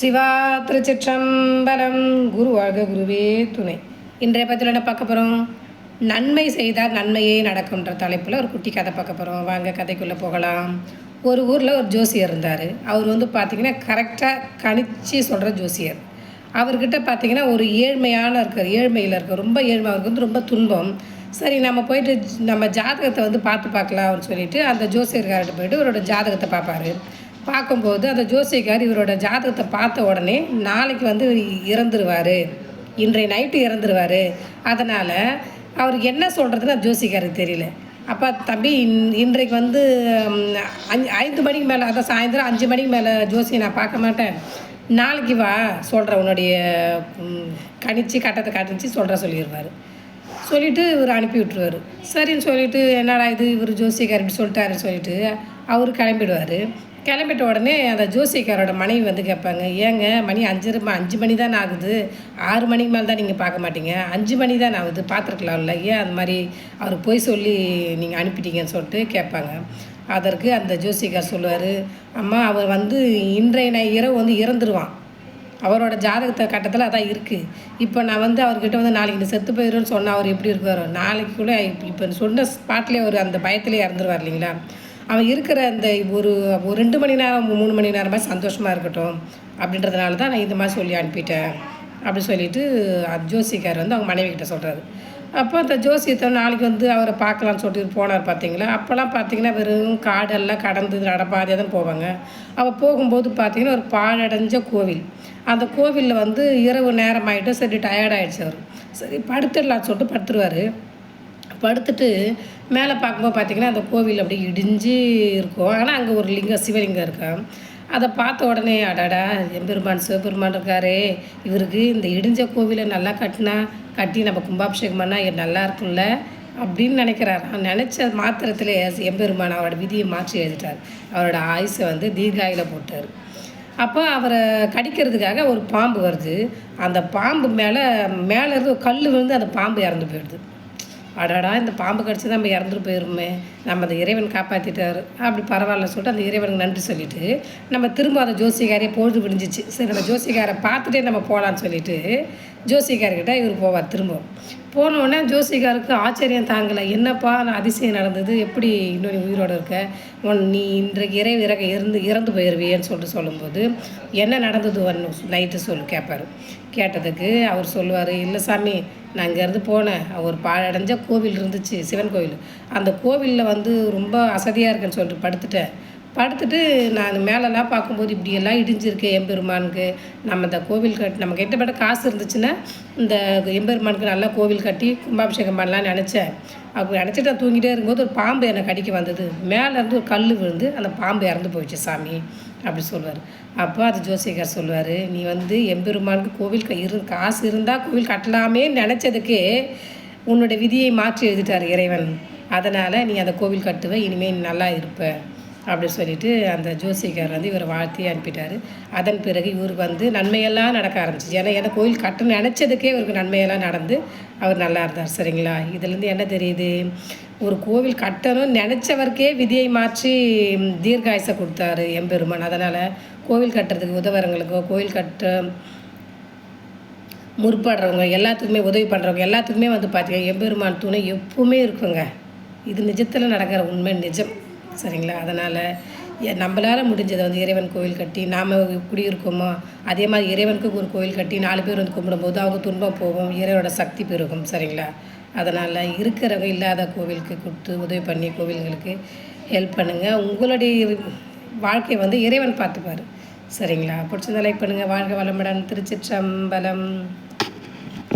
சிவா திருச்சிற்றம்பலம். வாழ்க குருவே துணை. இன்றைய பற்றியில் என்ன பார்க்க போகிறோம் நன்மை செய்தால் நன்மையே நடக்கும்ன்ற தலைப்பில் ஒரு குட்டி கதை பார்க்க போகிறோம் வாங்க கதைக்குள்ளே போகலாம். ஒரு ஊரில் ஒரு ஜோசியர் இருந்தார். அவர் வந்து பார்த்திங்கன்னா கரெக்டாக கணிச்சு சொல்கிற ஜோசியர். அவர்கிட்ட பார்த்தீங்கன்னா ஒரு ஏழ்மையான இருக்கார் ஏழ்மையில் இருக்க ரொம்ப ஏழ்மை அவருக்கு வந்து ரொம்ப துன்பம். சரி நம்ம போயிட்டு நம்ம ஜாதகத்தை வந்து பார்த்து பார்க்கலாம் அப்படின்னு சொல்லிட்டு அந்த ஜோசியர்கார்ட்ட போயிட்டு அவரோட ஜாதகத்தை பார்ப்பாரு. பார்க்கும்போது அந்த ஜோசியக்கார் இவரோட ஜாதகத்தை பார்த்த உடனே நாளைக்கு வந்து இவர் இறந்துருவார். இன்றைய நைட்டு இறந்துருவார். அதனால் அவருக்கு என்ன சொல்கிறதுன்னு ஜோசிக்காருக்கு தெரியல. அப்போ தம்பி இன் இன்றைக்கு வந்து அஞ்சு ஐந்து மணிக்கு மேலே அதான் சாயந்தரம் அஞ்சு மணிக்கு மேலே ஜோசியை நான் பார்க்க மாட்டேன். நாளைக்கு வா சொல்கிற உன்னுடைய கணிச்சு கட்டத்தை கணிச்சு சொல்கிற சொல்லிடுவார். சொல்லிவிட்டு இவர் அனுப்பி விட்டுருவார். சரின்னு சொல்லிவிட்டு என்னடா இது? இவர் ஜோசியக்கார் இப்படி சொல்லிட்டாருன்னு சொல்லிவிட்டு அவர் கிளம்பிடுவார். கிளம்பிட்ட உடனே அந்த ஜோசியக்காரோட மனைவி வந்து கேட்பாங்க ஏங்க மணி அஞ்சு அஞ்சு மணி தான் ஆகுது? ஆறு மணிக்கு மேலே தான் நீங்கள் பார்க்க மாட்டீங்க. அஞ்சு மணி தான் ஆகுது? பார்த்துருக்கலாம்ல. ஏன் அந்த மாதிரி அவர் போய் சொல்லி நீங்கள் அனுப்பிட்டீங்கன்னு சொல்லிட்டு கேட்பாங்க. அதற்கு அந்த ஜோசியக்கார் சொல்லுவார் அம்மா அவர் வந்து இன்றைய நை- இரவு வந்து இறந்துருவான். அவரோட ஜாதகத்தை கட்டத்தில் அதான் இருக்குது இப்போ நான் வந்து அவர்கிட்ட வந்து நாளைக்கு செத்து போயிடும்னு சொன்னால் அவர் எப்படி இருக்காரோ நாளைக்கு கூட இப்போ சொன்ன ஸ்பாட்லேயே அவர் அந்த பயத்திலே இறந்துருவார் இல்லைங்களா? அவன் இருக்கிற அந்த ஒரு ஒரு ரெண்டு மணி நேரம் மூணு மணி நேரமாக சந்தோஷமாக இருக்கட்டும் அப்படின்றதுனால தான் நான் இந்த மாதிரி சொல்லி அனுப்பிட்டேன். அப்படி சொல்லிட்டு ஜோசிக்கார் வந்து அவங்க மனைவி கிட்ட சொல்கிறாரு அப்போ அந்த ஜோசியத்தை நாளைக்கு வந்து அவரை பார்க்கலான்னு சொல்லிட்டு போனார் பார்த்தீங்களா? அப்போல்லாம் பார்த்தீங்கன்னா வெறும் காடெல்லாம் கடந்து நடப்பாதையாக தான் போவாங்க. அவள் போகும்போது பார்த்தீங்கன்னா ஒரு பாழடைஞ்ச கோவில். அந்த கோவிலில் வந்து இரவு நேரம் ஆகிட்டு சரி டயர்டாகிடுச்சு அவர். சரி படுத்துடலான்னு சொல்லிட்டு படுத்துருவார். படுத்துட்டு மேலே பார்க்கும்போது பார்த்தீங்கன்னா அந்த கோவில் அப்படியே இடிஞ்சு இருக்கும். ஆனால் அங்கே ஒரு லிங்கம் சிவலிங்கம் இருக்கும் அதை பார்த்த உடனே அடாடா எம்பெருமான் சிவபெருமான் இருக்காரே. இவருக்கு இந்த இடிஞ்ச கோவிலை நல்லா கட்டினா கட்டி நம்ம கும்பாபிஷேகம் பண்ணால் இது நல்லா இருக்கும்ல அப்படின்னு நினைக்கிறார். நான் நினச்ச மாத்திரத்தில் எம்பெருமான் அவரோட விதியை மாற்றி எழுதிட்டார். அவரோட ஆயுசை வந்து தீர்காயில் போட்டார். அப்போ அவரை கடிக்கிறதுக்காக ஒரு பாம்பு வருது. அந்த பாம்பு மேலே மேலே இருந்து கல் விழுந்து அந்த பாம்பு இறந்து போயிடுது. அடடா இந்த பாம்பு கடிச்சு நம்ம இறந்துட்டு போயிருமே. நம்ம அந்த இறைவன் காப்பாற்றிட்டார் அப்படி பரவாயில்ல சொல்லிட்டு அந்த இறைவனுக்கு நன்றி சொல்லிட்டு நம்ம திரும்ப அந்த ஜோசிகாரே பொழுது விடிஞ்சிச்சு. சரி நம்ம ஜோசிகாரை பார்த்துட்டே நம்ம போகலான்னு சொல்லிட்டு ஜோசிகார்கிட்ட இவர் போவார் திரும்ப போன உடனே ஜோசிகாருக்கு ஆச்சரியம் தாங்கலை. என்னப்பா நான் அதிசயம் நடந்தது. எப்படி இன்னொரு உயிரோடு இருக்க? உன் நீ இன்றைக்கு இறை இறக்க இறந்து இறந்து போயிடுவியேன்னு சொல்லிட்டு சொல்லும்போது என்ன நடந்தது ஒன்று நைட்டு சொல்லு கேட்பாரு கேட்டதுக்கு அவர் சொல்லுவார் இல்லை சாமி நான் இங்கேருந்து போனேன். ஒரு பாழடைஞ்ச கோவில் இருந்துச்சு சிவன் கோவில். அந்த கோவிலில் வந்து ரொம்ப அசதியாக இருக்குன்னு சொல்லிட்டு படுத்துட்டேன். படுத்துட்டு நான் மேலெல்லாம் பார்க்கும்போது இப்படியெல்லாம் இடிஞ்சிருக்கு எம்பெருமானுக்கு. நம்ம இந்த கோவில் கட்டி நம்ம கிட்டப்பட்ட காசு இருந்துச்சுன்னா இந்த எம்பெருமானுக்கு நல்லா கோவில் கட்டி கும்பாபிஷேகம் பண்ணலாம்னு நினச்சேன். அப்படி நினச்சிட்டு நான் தூங்கிட்டே இருக்கும்போது ஒரு பாம்பு என்னை கடிக்க வந்தது. மேலேருந்து ஒரு கல் விழுந்து அந்த பாம்பு இறந்து போயிடுச்சு சாமி அப்படி சொல்லுவார் அப்போ அது ஜோசியக்கார் சொல்லுவார் நீ வந்து எம்பெருமானுக்கு கோவில் இரு காசு இருந்தால் கோவில் கட்டலாமே நினச்சதுக்கு உன்னோட விதியை மாற்றி எழுதிட்டார் இறைவன். அதனால் நீ அந்த கோவில் கட்டுவ இனிமேல் நல்லா இருப்ப. அப்படின்னு சொல்லிட்டு அந்த ஜோசிகார் வந்து இவரை வாழ்த்தி அனுப்பிட்டார். அதன் பிறகு இவருக்கு வந்து நன்மையெல்லாம் நடக்க ஆரம்பிச்சிச்சு. ஏன்னா ஏன்னா கோயில் கட்ட நினச்சதுக்கே இவருக்கு நன்மையெல்லாம் நடந்து அவர் நல்லா இருந்தார். சரிங்களா? இதுலேருந்து என்ன தெரியுது? ஒரு கோவில் கட்டணும்னு நினச்சவருக்கே விதியை மாற்றி தீர்காயசை கொடுத்தாரு எம்பெருமான். அதனால் கோவில் கட்டுறதுக்கு உதவுறவங்களுக்கோ கோவில் கட்ட முற்படுறவங்க எல்லாத்துக்குமே உதவி பண்ணுறவங்க எல்லாத்துக்குமே வந்து பார்த்தீங்கன்னா எம்பெருமான் துணை எப்பவுமே இருக்குங்க. இது நிஜத்தில் நடக்கிற உண்மை நிஜம். சரிங்களா? அதனால் நம்மளால் முடிஞ்சதை வந்து இறைவன் கோவில் கட்டி நாம் எப்படி இருக்கோமோ அதே மாதிரி இறைவனுக்கு ஒரு கோவில் கட்டி நாலு பேர் வந்து கும்பிடும்போது அவங்க துன்பம் போகும் இறைவனோட சக்தி பெருகும் சரிங்களா? அதனால் இருக்கிறவங்க இல்லாத கோவிலுக்கு கொடுத்து உதவி பண்ணி கோவில்களுக்கு ஹெல்ப் பண்ணுங்கள் உங்களுடைய வாழ்க்கையை வந்து இறைவன் பார்த்துப்பார் சரிங்களா? பிடிச்சிருந்தா லைக் பண்ணுங்கள் வாழ்க வளமுடன். திருச்சிற்றம்பலம்.